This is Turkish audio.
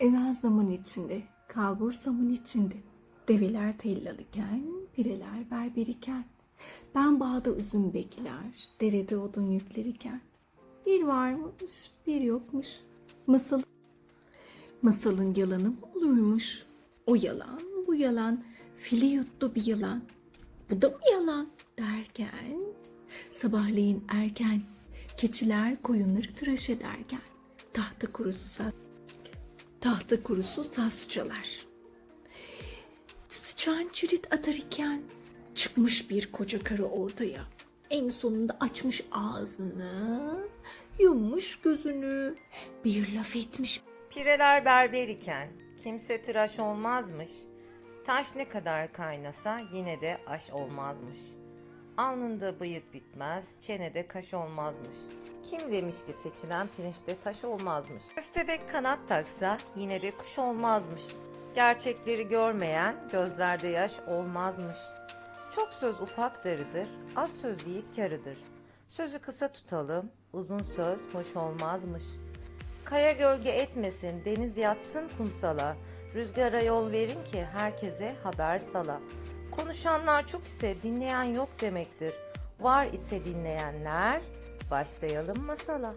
Evvel zaman içinde, kalbur zaman içinde. Develer tellalıken, pireler berberiken. Ben bağda üzüm bekler, derede odun yüklerken. Bir varmış, bir yokmuş. Masal, masalın yalanı olurmuş? O yalan, bu yalan, fili yuttu bir yalan. Bu da mı yalan derken, sabahleyin erken, keçiler koyunları tıraş ederken, tahta kurusu saz, tahta kurusu saz çalar. Sıçan çirit atar iken, çıkmış bir koca karı ortaya. En sonunda açmış ağzını, yummuş gözünü, bir laf etmiş Pireler berber iken kimse tıraş olmazmış. Taş ne kadar kaynasa yine de aş olmazmış. Alnında bıyık bitmez, çenede kaş olmazmış. Kim demiş ki seçilen pirinçte taş olmazmış. Köstebek kanat taksa yine de kuş olmazmış. Gerçekleri görmeyen gözlerde yaş olmazmış. Çok söz ufak darıdır, az söz yiğit karıdır. Sözü kısa tutalım, uzun söz hoş olmazmış. Kaya gölge etmesin, deniz yatsın kumsala. Rüzgara yol verin ki herkese haber sala. Konuşanlar çok ise dinleyen yok demektir. Var ise dinleyenler, başlayalım masala.